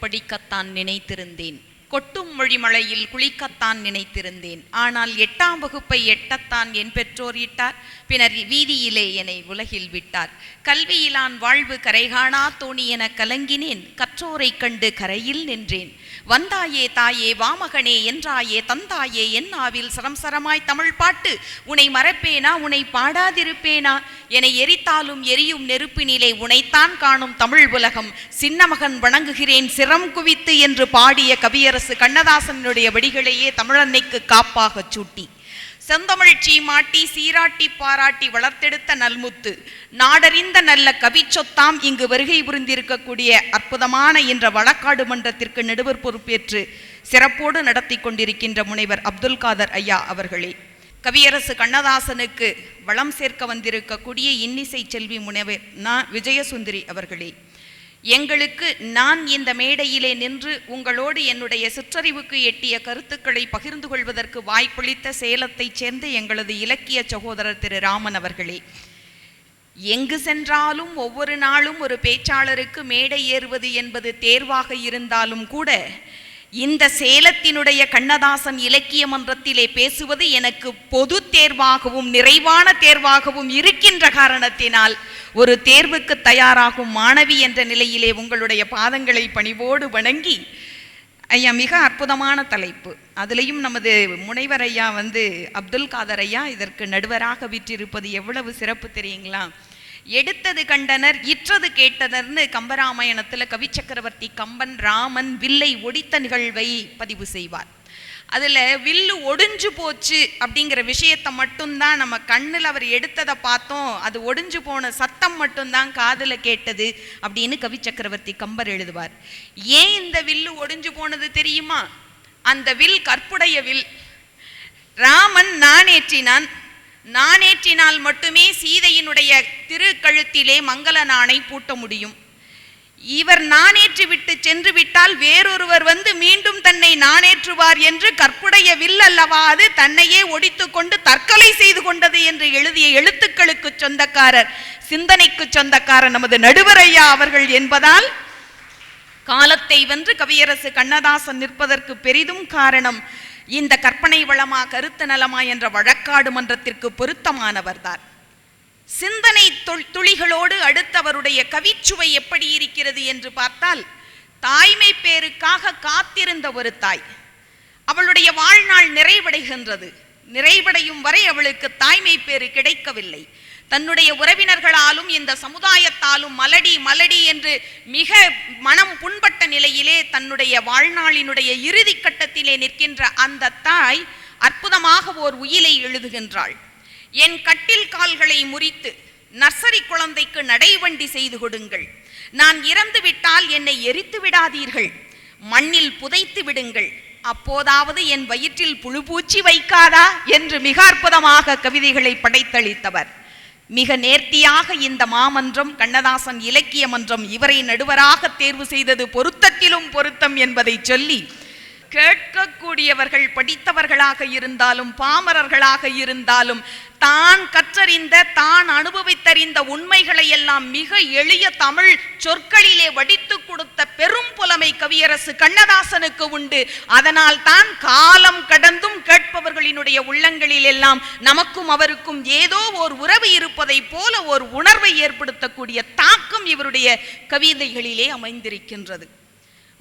படிக்கத்தான் நினைத்திருந்தேன். கொட்டும் மொழிமழையில் குளிக்கத்தான் நினைத்திருந்தேன். ஆனால் எட்டாம் வகுப்பை எட்டத்தான் என் பெற்றோர் இட்டார். பின்னர் வீதியிலே என்னை உலகில் விட்டார். கல்வியிலான் வாழ்வு கரைகாணா தோணி என கலங்கினேன். கற்றோரைக் கண்டு கரையில் நின்றேன். வந்தாயே தாயே வாமகனே என்றாயே தந்தாயே என்னாவில் சரம் சரமாய் தமிழ் பாட்டு. உனை மறப்பேனா உனை பாடாதிருப்பேனா? என எரித்தாலும் எரியும் நெருப்பினிலே உனைத்தான் காணும் தமிழ் உலகம். சின்னமகன் வணங்குகிறேன் சிரம் குவித்து என்று பாடிய கவியரசு கண்ணதாசனுடைய வடிகளையே தமிழன்னைக்கு காப்பாகச் சூட்டி. செந்தமிழ்ச்சி சீமாட்டி சீராட்டி பாராட்டி வளர்த்தெடுத்த நல்முத்து. நாடறிந்த நல்ல கவிச்சொத்தாம் இங்கு வருகை புரிந்திருக்கக்கூடிய அற்புதமான என்ற வழக்காடு மன்றத்திற்கு நடுவர் பொறுப்பேற்று சிறப்போடு நடத்தி கொண்டிருக்கின்ற முனைவர் அப்துல் காதர் ஐயா அவர்களே. கவியரசு கண்ணதாசனுக்கு வளம் சேர்க்க வந்திருக்கக்கூடிய இன்னிசை செல்வி முனைவர் நா. விஜயசுந்தரி அவர்களே. எங்களுக்கு நான் இந்த மேடையிலே நின்று உங்களோடு என்னுடைய சிற்றறிவுக்கு எட்டிய கருத்துக்களை பகிர்ந்து கொள்வதற்கு வாய்ப்பளித்த சேலத்தைச் சேர்ந்த எங்களது இலக்கிய சகோதரர் திரு ராமன் அவர்களே எங்கு சென்றாலும் ஒவ்வொரு நாளும் ஒரு பேச்சாளருக்கு மேடை ஏறுவது என்பது தேர்வாக இருந்தாலும் கூட இந்த சேலத்தினுடைய கண்ணதாசன் இலக்கிய மன்றத்திலே பேசுவது எனக்கு பொது தேர்வாகவும் நிறைவான தேர்வாகவும் இருக்கின்ற காரணத்தினால் ஒரு தேர்வுக்கு தயாராகும் மாணவி என்ற நிலையிலே உங்களுடைய பாதங்களை பணிவோடு வணங்கி ஐயா மிக அற்புதமான தலைப்பு. அதுலேயும் நமது முனைவர் ஐயா வந்து அப்துல் காதர் ஐயா இதற்கு நடுவராக விற்றிருப்பது எவ்வளவு சிறப்பு தெரியுங்களா? எடுத்தது கண்டனர் இற்றது கேட்டனர்னு கம்பராமாயணத்தில் கவி சக்கரவர்த்தி கம்பன் ராமன் வில்லை ஒடித்த நிகழ்வை பதிவு செய்வார். அதில் வில்லு ஒடிஞ்சு போச்சு அப்படிங்கிற விஷயத்தை மட்டும்தான் நம்ம கண்ணில் அவர் எடுத்ததை பார்த்தோம். அது ஒடிஞ்சு போன சத்தம் மட்டும்தான் காதில் கேட்டது அப்படின்னு கவி சக்கரவர்த்தி கம்பர் எழுதுவார். ஏன் இந்த வில்லு ஒடிஞ்சு போனது தெரியுமா? அந்த வில் கற்புடைய வில். ராமன் நானேற்றினான் நானேற்றினால் மட்டுமே சீதையினுடைய திருக்கழுத்திலே மங்கள நாணை பூட்ட முடியும். இவர் நானேற்றி விட்டு சென்று விட்டால் வேறொருவர் வந்து மீண்டும் தன்னை நானேற்றுவார் என்று கற்புடைய வில் அல்லவா அது தன்னையே ஒடித்து கொண்டு தற்கொலை செய்து கொண்டது என்று எழுதிய எழுத்துக்களுக்கு சொந்தக்காரர் சிந்தனைக்கு சொந்தக்காரர் நமது நடுவரையா அவர்கள் என்பதால் காலத்தை வென்று கவியரசு கண்ணதாசன் நிற்பதற்கு பெரிதும் காரணம். இந்த கற்பனை வளமா கருத்து நலமா என்ற வழக்காடு மன்றத்திற்கு பொருத்தமானவர்தான் சிந்தனை துளிகளோடு அடுத்தவருடைய கவிச்சுவை எப்படி இருக்கிறது என்று பார்த்தால் தாய்மை பேருக்காக காத்திருந்த ஒரு தாய். அவளுடைய வாழ்நாள் நிறைவடைகின்றது. நிறைவடையும் வரை அவளுக்கு தாய்மை பேறு கிடைக்கவில்லை. தன்னுடைய உறவினர்களாலும் இந்த சமுதாயத்தாலும் மலடி மலடி என்று மிக மனம் புண்பட்ட நிலையிலே தன்னுடைய வாழ்நாளினுடைய இறுதி கட்டத்திலே நிற்கின்ற அந்த தாய் அற்புதமாக ஓர் உயிலை எழுதுகின்றாள். என் கட்டில் கால்களை முறித்து நர்சரி குழந்தைக்கு நடைவண்டி செய்து கொடுங்கள். நான் இறந்து விட்டால் என்னை எரித்து விடாதீர்கள். மண்ணில் புதைத்து விடுங்கள். அப்போதாவது என் வயிற்றில் புழுபூச்சி வைக்காதா? என்று மிக அற்புதமாக கவிதைகளை படைத்தளித்தவர். மிக நேர்த்தியாக இந்த மாமன்றம் கண்ணதாசன் இலக்கிய மன்றம் இவரை நடுவராக தேர்வு செய்தது பொருத்தத்திலும் பொருத்தம் என்பதை சொல்லி கேட்கக்கூடியவர்கள் படித்தவர்களாக இருந்தாலும் பாமரர்களாக இருந்தாலும் தான் கற்றறிந்த இந்த உண்மைகளை எல்லாம் மிக எளிய தமிழ் சொற்களிலே வடித்து கொடுத்த பெரும் புலமை கவியரசு கண்ணதாசனுக்கு உண்டு. அதனால் தான் காலம் கடந்தும் கேட்பவர்களினுடைய உள்ளங்களில் எல்லாம் நமக்கும் அவருக்கும் ஏதோ ஒரு உறவு இருப்பதைப் போல ஒரு உணர்வை ஏற்படுத்தக்கூடிய தாக்கம் இவருடைய கவிதைகளிலே அமைந்திருக்கின்றது.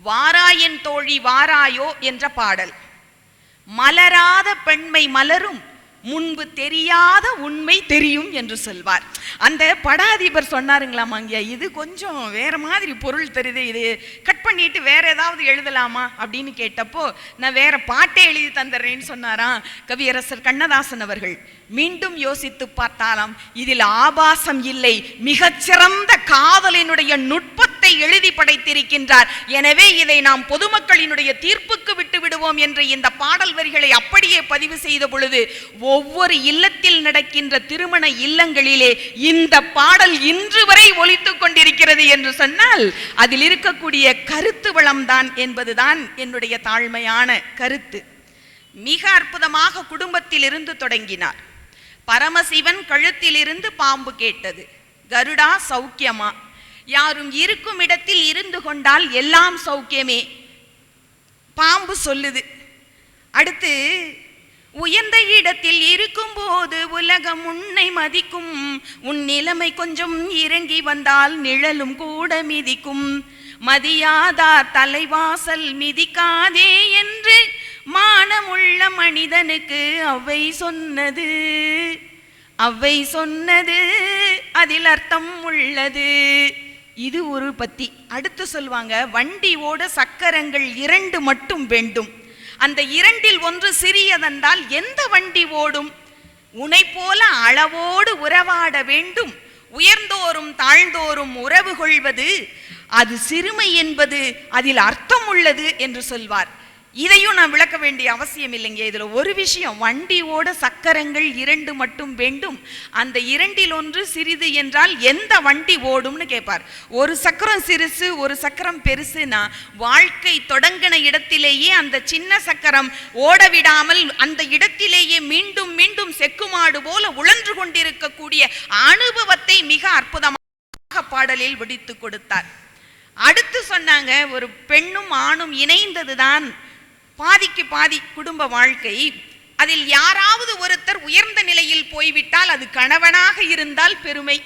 வாராயன் தோழி வாராயோ என்ற பாடல். மலராத பெண்மை மலரும் முன்பு தெரியாத உண்மை தெரியும் என்று சொல்வார். அந்த படாதிபர் சொன்னாருங்களாம் அங்கே இது கொஞ்சம் வேற மாதிரி பொருள் தருது இது கட் பண்ணிட்டு வேற ஏதாவது எழுதலாமா அப்படின்னு கேட்டப்போ நான் வேற பாட்டே எழுதி தந்துடுறேன்னு சொன்னாராம் கவியரசர் கண்ணதாசன் அவர்கள். மீண்டும் யோசித்து பார்த்தாலும் இதில் ஆபாசம் இல்லை. மிகச்சிறந்த காதலினுடைய நுட்பத்தை எழுதி படைத்திருக்கின்றார். எனவே இதை நாம் பொதுமக்களினுடைய தீர்ப்புக்கு விட்டு விடுவோம் என்று இந்த பாடல் வரிகளை அப்படியே பதிவு செய்த பொழுது ஒவ்வொரு இல்லத்தில் நடக்கின்ற திருமண இல்லங்களிலே இந்த பாடல் இன்று வரை ஒலித்துக் கொண்டிருக்கிறது என்று சொன்னால் அதில் இருக்கக்கூடிய கருத்து வளம்தான் என்பதுதான் என்னுடைய தாழ்மையான கருத்து. மிக அற்புதமாக குடும்பத்தில் இருந்து தொடங்கினார். பரமசிவன் கழுத்திலிருந்து பாம்பு கேட்டது. கருடா சௌக்கியமா? யாரும் இருக்கும் இடத்தில் இருந்து கொண்டால் எல்லாம் சௌக்கியமே. பாம்பு சொல்லுது. அடுத்து உயர்ந்த இடத்தில் இருக்கும்போது உலகம் உன்னை மதிக்கும். உன் நிலைமை கொஞ்சம் இறங்கி வந்தால் நிழலும் கூட மிதிக்கும். மதியாதார் தலைவாசல் மிதிக்காதே என்று மானமுள்ள மனிதனுக்கு அவை சொன்னது. அவை சொன்னது அதில் அர்த்தம் உள்ளது. இது ஒரு பத்தி. அடுத்து சொல்வாங்க வண்டி ஓட சக்கரங்கள் இரண்டு மட்டும் வேண்டும். அந்த இரண்டில் ஒன்று சிறியதென்றால் எந்த வண்டி ஓடும்? உனை போல அளவோடு உறவாட வேண்டும். உயர்ந்தோறும் தாழ்ந்தோறும் உறவு கொள்வது. அது சிறுமை என்பது அதில் அர்த்தம் உள்ளது என்று சொல்வார். இதையும் நான் விளக்க வேண்டிய அவசியம் இல்லைங்க. இதில் ஒரு விஷயம் வண்டியோட சக்கரங்கள் இரண்டு மட்டும் வேண்டும். அந்த இரண்டில் ஒன்று சிறிது என்றால் எந்த வண்டி ஓடும்னு கேட்பார் ஒரு சக்கரம் சிறுசு ஒரு சக்கரம் பெருசுனா வாழ்க்கை தொடங்கின இடத்திலேயே அந்த சின்ன சக்கரம் ஓட விடாமல் அந்த இடத்திலேயே மீண்டும் மீண்டும் செக்குமாடு போல உழன்று கொண்டிருக்கக்கூடிய அனுபவத்தை மிக அற்புதமாக பாடலில் விடித்து கொடுத்தார். அடுத்து சொன்னாங்க ஒரு பெண்ணும் ஆணும் இணைந்ததுதான் பாதிக்கு பாதி குடும்ப வாழ்க்கை அதில் யாராவது ஒருத்தர் உயர்ந்த நிலையில் போய்விட்டால் அது கணவனாக இருந்தால் பெருமை.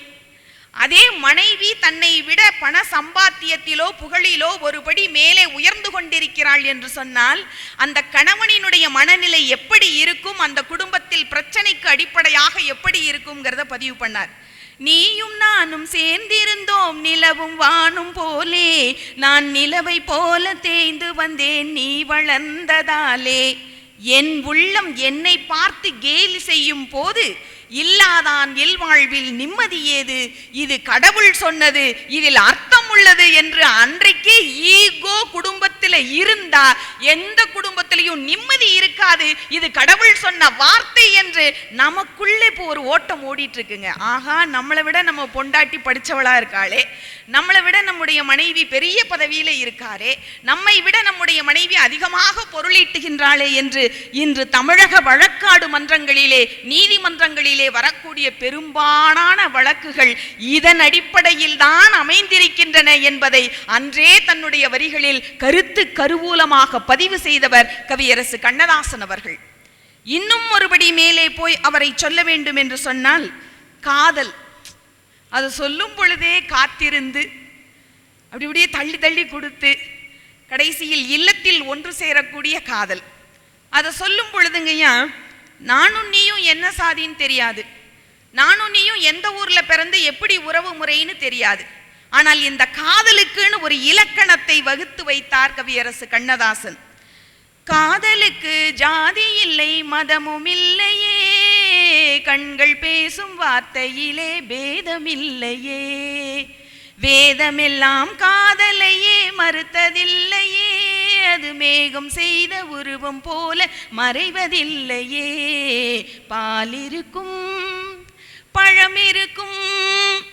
அதே மனைவி தன்னை விட பண சம்பாத்தியத்திலோ புகழிலோ ஒருபடி மேலே உயர்ந்து கொண்டிருக்கிறாள் என்று சொன்னால் அந்த கணவனினுடைய மனநிலை எப்படி இருக்கும் அந்த குடும்பத்தில் பிரச்சனைக்கு அடிப்படையாக எப்படி இருக்குங்கிறத பதிவு பண்ணார். நீயும் நானும் சேர்ந்திருந்தோம் நிலவும் வானும் போலே. நான் நிலவை போல தேய்ந்து வந்தேன் நீ வளர்ந்ததாலே. என் உள்ளம் என்னை பார்த்து கேலி செய்யும் போது இல்லாதான் இல்வாழ்வில் நிம்மதி ஏது? இது கடவுள் சொன்னது இதில் அர்த்தம் உள்ளது என்று அன்றைக்கே ஈகோ குடும்பத்தில் இருந்தா எந்த குடும்பத்திலையும் நிம்மதி இருக்காது. இது கடவுள் சொன்ன வார்த்தை என்று நமக்குள்ளே இப்போ ஒரு ஓட்டம் ஓடிட்டு இருக்குங்க. ஆகா நம்மளை விட நம்ம பொண்டாட்டி படித்தவளா இருக்காளே. நம்மளை விட நம்முடைய மனைவி பெரிய பதவியில இருக்காரே நம்மை விட நம்முடைய மனைவி அதிகமாக பொருளீட்டுகின்றாளே என்று இன்று தமிழக வழக்காடு மன்றங்களிலே நீதிமன்றங்களிலே வரக்கூடிய பெரும்பாலான வழக்குகள் இதன் அடிப்படையில் தான் அமைந்திருக்கின்றன என்பதை அன்றே தன்னுடைய வரிகளில் கருத்து கருவூலமாக பதிவு செய்தவர் கவியரசு கண்ணதாசன் அவர்கள். இன்னும் ஒருபடி மேலே போய் அவரை சொல்ல வேண்டும் என்று சொன்னால் காதல் அது சொல்லும் பொழுதே காத்திருந்து அப்படி அப்படியே தள்ளி தள்ளி கொடுத்து கடைசியில் இல்லத்தில் ஒன்று சேரக்கூடிய காதல். அதை சொல்லும் பொழுதுங்கய்யா நானும் நீயும் என்ன சாதின்னு தெரியாது. நானும் நீயும் எந்த ஊரில் பிறந்து எப்படி உறவு முறைன்னு தெரியாது. ஆனால் இந்த காதலுக்குன்னு ஒரு இலக்கணத்தை வகுத்து வைத்தார் கவியரசு கண்ணதாசன். காதலுக்கு ஜாதி இல்லை மதமும் இல்லையே. கண்கள் பேசும் வார்த்தையிலே பேதமில்லையே. வேதமெல்லாம் காதலையே மறுத்ததில்லையே. அது மேகம் செய்த உருவம் போல மறைவதில்லையே. பால் இருக்கும் பழம் இருக்கும்.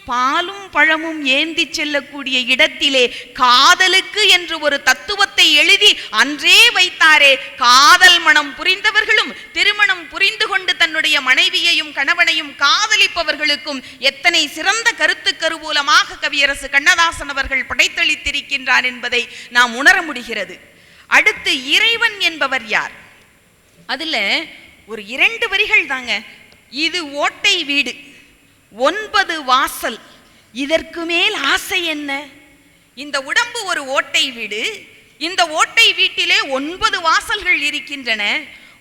பாலும் பழமும் ஏந்தி செல்லக்கூடிய இடத்திலே காதலுக்கு என்று ஒரு தத்துவத்தை எழுதி அன்றே வைத்தாரே. காதல் மனம் புரிந்தவர்களும் திருமணம் புரிந்து கொண்டு தன்னுடைய மனைவியையும் கணவனையும் காதலிப்பவர்களுக்கும் எத்தனை சிறந்த கருத்து கருவூலமாக கவியரசு கண்ணதாசன் அவர்கள் படைத்தளித்திருக்கின்றார் என்பதை நாம் உணர முடிகிறது. அடுத்து இறைவன் என்பவர் யார்? அதுல ஒரு இரண்டு வரிகள் தாங்க. இது ஓட்டை வீடு ஒன்பது வாசல் இதற்கு மேல் ஆசை என்ன? இந்த உடம்பு ஒரு ஓட்டை வீடு இந்த ஓட்டை வீட்டிலே ஒன்பது வாசல்கள் இருக்கின்றன.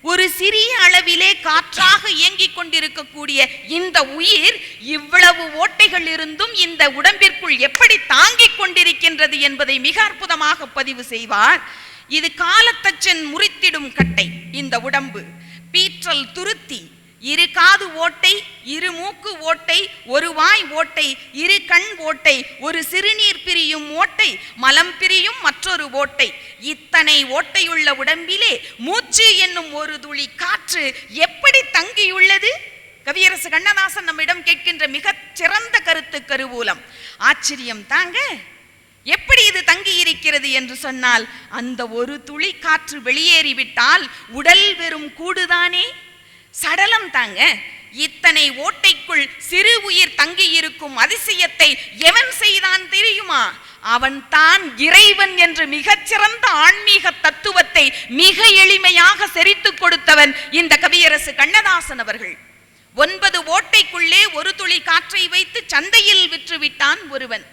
ஒரு சிறிய அளவிலே காற்றாக இயங்கிக் கொண்டிருக்கக்கூடிய இந்த உயிர் இவ்வளவு ஓட்டைகள் இருந்தும் இந்த உடம்பிற்குள் எப்படி தாங்கிக் கொண்டிருக்கின்றது என்பதை மிக அற்புதமாக பதிவு செய்வார். இது காலத்தச்சன் முறித்திடும் கட்டை இந்த உடம்பு. பீற்றல் துருத்தி இரு காது ஓட்டை இரு மூக்கு ஓட்டை ஒரு வாய் ஓட்டை இரு கண் ஓட்டை ஒரு சிறுநீர் பிரியும் ஓட்டை மலம் பிரியும் மற்றொரு ஓட்டை. இத்தனை ஓட்டையுள்ள உடம்பிலே மூச்சு என்னும் ஒரு துளி காற்று எப்படி தங்கியுள்ளது? கவியரசு கண்ணதாசன் நம்மிடம் கேட்கின்ற மிகச் சிறந்த கருத்து கருவூலம். ஆச்சரியம் தாங்க. எப்படி இது தங்கி இருக்கிறது என்று சொன்னால் அந்த ஒரு துளி காற்று வெளியேறிவிட்டால் உடல் வெறும் கூடுதானே? சடலம் தாங்க. இத்தனை ஓட்டைக்குள் சிறு உயிர் தங்கியிருக்கும் அதிசயத்தை எவன் செய்தான் தெரியுமா? அவன் தான் இறைவன் என்று மிகச்சிறந்த ஆன்மீக தத்துவத்தை மிக எளிமையாக செறித்துக் கொடுத்தவன் இந்த கவியரசு கண்ணதாசன் அவர்கள். ஒன்பது ஓட்டைக்குள்ளே ஒரு துளி காற்றை வைத்து சந்தையில் விற்றுவிட்டான் ஒருவன்.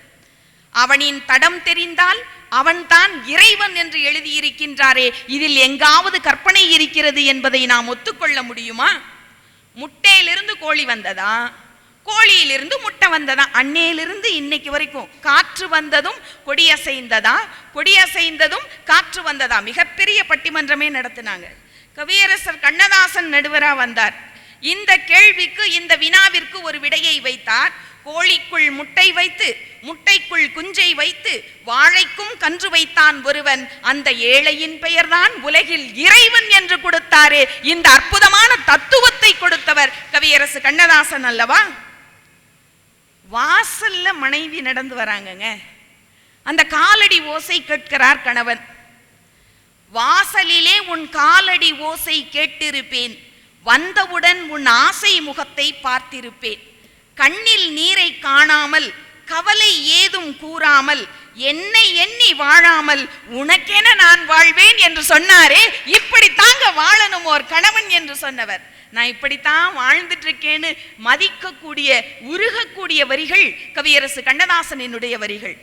அவனின் தடம் தெரிந்தால் அவன்தான் இறைவன் என்று எழுதியிருக்கின்றாரே. இதில் எங்காவது கற்பனை இருக்கிறது என்பதை நாம் ஒத்துக்கொள்ள முடியுமா? முட்டையிலிருந்து கோழி வந்ததா? கோழியிலிருந்து முட்டை வந்ததா? அன்னையிலிருந்து இன்னைக்கு வரைக்கும் காற்று வந்ததும் கொடியசைந்ததா கொடியசைந்ததும் காற்று வந்ததா? மிகப்பெரிய பட்டிமன்றமே நடத்தினாங்க. கவியரசர் கண்ணதாசன் நடுவரா வந்தார். இந்த கேள்விக்கு இந்த வினாவிற்கு ஒரு விடையை வைத்தார். கோழிக்குள் முட்டை வைத்து முட்டைக்குள் குஞ்சை வைத்து வாழைக்கும் கன்று வைத்தான் ஒருவன். அந்த ஏழையின் பெயர்தான் உலகில் இறைவன் என்று கொடுத்தாரே. இந்த அற்புதமான தத்துவத்தை கொடுத்தவர் கவியரசு கண்ணதாசன் அல்லவா? வாசல்ல மனைவி நடந்து வராங்கங்க. அந்த காலடி ஓசை கேட்கிறார் கணவன். வாசலிலே உன் காலடி ஓசை கேட்டிருப்பேன். வந்தவுடன் உன் ஆசை முகத்தை பார்த்திருப்பேன். கண்ணில் நீரை காணாமல் கவலை ஏதும் கூறாமல் என்னை எண்ணி வாழாமல் உனக்கென நான் வாழ்வேன் என்று சொன்னாரே இப்படி தாங்க வாழணும் ஓர் கணவன் என்று சொன்னவர். நான் இப்படித்தான் வாழ்ந்துட்டு இருக்கேன்னு மதிக்கக்கூடிய உருகக்கூடிய வரிகள் கவியரசு கண்ணதாசனினுடைய வரிகள்.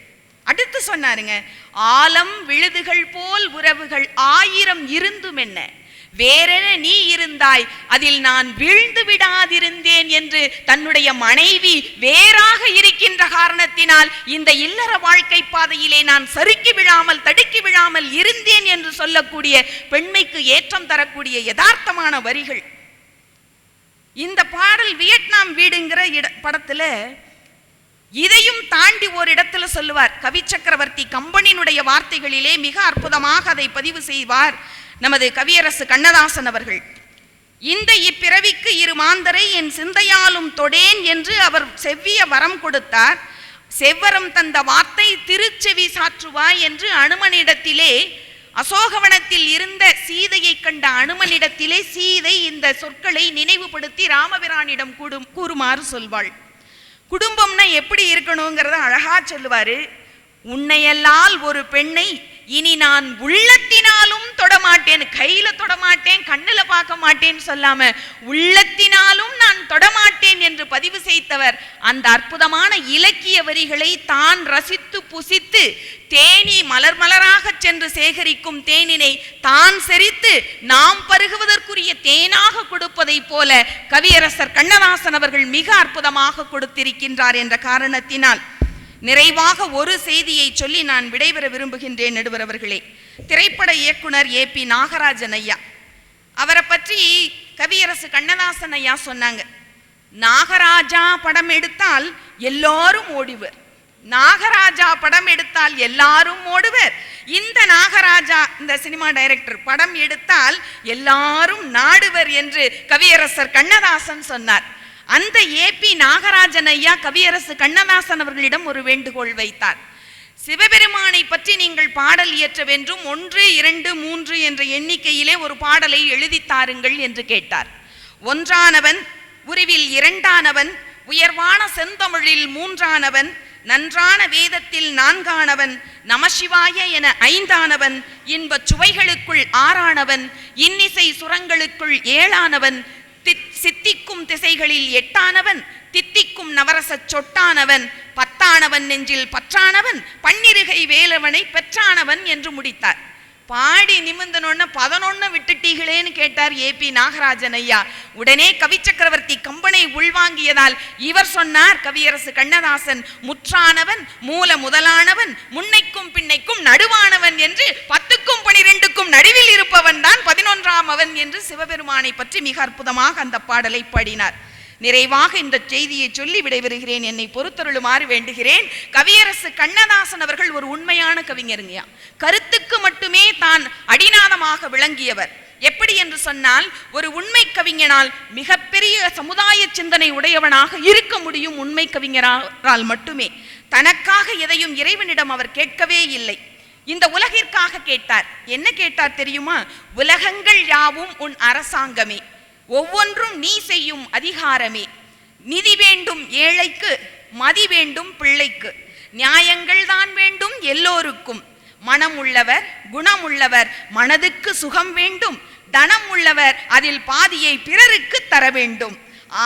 அடுத்து சொன்னாருங்க ஆலம் விழுதுகள் போல் உறவுகள் ஆயிரம் இருந்தும் என்ன வேறென நீ இருந்தாய் அதில் நான் வீழ்ந்து விடாதிருந்தேன் என்று தன்னுடைய மனைவி வேறாக இருக்கின்ற காரணத்தினால் இந்த இல்லற வாழ்க்கை பாதையிலே நான் சறுக்கி விழாமல் தடுக்கி விழாமல் இருந்தேன் என்று சொல்லக்கூடிய பெண்மைக்கு ஏற்றம் தரக்கூடிய யதார்த்தமான வரிகள். இந்த பாடல் வியட்நாம் வீடுங்கிற இட படத்துல இதையும் தாண்டி ஒரு இடத்துல சொல்லுவார். கவி சக்கரவர்த்தி கம்பனினுடைய வார்த்தைகளிலே மிக அற்புதமாக அதை பதிவு செய்வார். நமது கவியரசு கண்ணதாசன் அவர்கள் இந்த இப்பிறவிக்கு இரு மாந்தரை என் சிந்தையாலும் தொடேன் என்று அவர் செவ்விய வரம் கொடுத்தார். செவ்வரம் தந்த வார்த்தை திருச்செவி சாற்றுவாய் என்று அனுமனிடத்திலே அசோகவனத்தில் இருந்த சீதையை கண்ட அனுமனிடத்திலே சீதை இந்த சொற்களை நினைவுபடுத்தி ராமபிரானிடம் கூடும் கூறுமாறு சொல்வாள். குடும்பம்னா எப்படி இருக்கணுங்கிறத அழகா சொல்லுவாரு. உன்னையல்லால் ஒரு பெண்ணை இனி நான் உள்ளத்தினாலும் தொடமாட்டேன் கையில தொடமாட்டேன் கண்ணுல பார்க்க மாட்டேன்னு சொல்லாம உள்ளத்தினாலும் நான் தொடமாட்டேன் என்று பதிவு செய்தவர் அந்த அற்புதமான இலக்கிய வரிகளை தான் ரசித்து புசித்து தேனி மலர் மலராக சென்று சேகரிக்கும் தேனினை தான் செறித்து நாம் பருகுவதற்குரிய தேனாக கொடுப்பதைப் போல கவியரசர் கண்ணதாசன் அவர்கள் மிக அற்புதமாக கொடுத்திருக்கின்றார் என்ற காரணத்தினால். நிறைவாக ஒரு செய்தியை சொல்லி நான் விடைபெற விரும்புகின்றேன் நடுவர் அவர்களே. திரைப்பட இயக்குனர் ஏ பி நாகராஜன் ஐயா. அவரை பற்றி கவியரசு கண்ணதாசன் ஐயா சொன்னாங்க. நாகராஜா படம் எடுத்தால் எல்லாரும் ஓடிவர். நாகராஜா படம் எடுத்தால் எல்லாரும் ஓடுவர். இந்த நாகராஜா இந்த சினிமா டைரக்டர் படம் எடுத்தால் எல்லாரும் நாடுவர் என்று கவியரசர் கண்ணதாசன் சொன்னார். அந்த ஏபி நாகராஜன் ஐயா கவியரசு கண்ணதாசன் அவர்களிடம் ஒரு வேண்டுகோள் வைத்தார். சிவபெருமானை பற்றி நீங்கள் பாடல் இயற்ற வேண்டும் ஒன்று இரண்டு மூன்று என்ற எண்ணிக்கையிலே ஒரு பாடலை எழுதித்தாருங்கள் என்று கேட்டார். ஒன்றானவன் உருவில் இரண்டானவன் உயர்வான செந்தமிழில் மூன்றானவன் நன்றான வேதத்தில் நான்கானவன் நமசிவாய என ஐந்தானவன் இன்பச் சுவைகளுக்குள் ஆறானவன் இன்னிசை சுரங்களுக்குள் ஏழானவன் சித்திக்கும் திசைகளில் எட்டானவன் தித்திக்கும் நவரசச் சொட்டானவன் பத்தானவன் நெஞ்சில் பற்றானவன் பன்னிருகை வேலவனை பெற்றானவன் என்று முடித்தார். பாடி நிமிந்தனோன்ன பதினொன்னு விட்டுட்டீங்களேன்னு கேட்டார் ஏபி நாகராஜன் ஐயா. உடனே கவிச்சக்கரவர்த்தி கம்பனை உள்வாங்கியதால் இவர் சொன்னார் கவியரசு கண்ணதாசன் முற்றானவன் மூல முதலானவன் முன்னைக்கும் பின்னைக்கும் நடுவானவன் என்று பத்துக்கும் பனிரெண்டுக்கும் நடுவில் இருப்பவன் தான் பதினொன்றாம் அவன் என்று சிவபெருமானை பற்றி மிக அற்புதமாக அந்த பாடலை பாடினார். நிறைவாக இந்த செய்தியை சொல்லி விடைபெறுகிறேன். என்னை பொறுத்தருளுமாறு வேண்டுகிறேன். கவியரசு கண்ணதாசன் அவர்கள் ஒரு உண்மையான கவிஞருங்கயா கருத்துக்கு மட்டுமே தான் அடிநாதமாக விளங்கியவர். எப்படி என்று சொன்னால் ஒரு உண்மை கவிஞனால் மிகப்பெரிய சமுதாய சிந்தனை உடையவனாக இருக்க முடியும் உண்மை கவிஞரால் மட்டுமே. தனக்காக எதையும் இறைவனிடம் அவர் கேட்கவே இல்லை. இந்த உலகிற்காக கேட்டார். என்ன கேட்டார் தெரியுமா? உலகங்கள் யாவும் உன் அரசாங்கமே. ஒவ்வொன்றும் நீ செய்யும் அதிகாரமே. நிதி வேண்டும் ஏழைக்கு மதி வேண்டும் பிள்ளைக்கு. நியாயங்கள் தான் வேண்டும் எல்லோருக்கும். மனம் உள்ளவர் குணம் உள்ளவர் மனதுக்கு சுகம் வேண்டும். தனம் உள்ளவர் அதில் பாதியை பிறருக்கு தர வேண்டும்.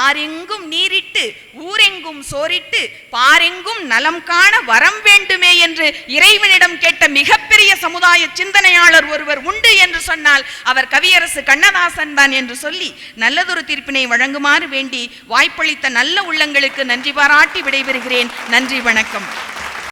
ஆரெங்கும் நீரிட்டு ஊரெங்கும் சோரிட்டு பாரெங்கும் நலம் காண வரம் வேண்டுமே என்று இறைவனிடம் கேட்ட மிகப்பெரிய சமுதாய சிந்தனையாளர் ஒருவர் உண்டு என்று சொன்னால் அவர் கவியரசு கண்ணதாசன் தான் என்று சொல்லி நல்லதொரு தீர்ப்பினை வழங்குமாறு வேண்டி வாய்ப்பளித்த நல்ல உள்ளங்களுக்கு நன்றி பாராட்டி விடைபெறுகிறேன். நன்றி வணக்கம்.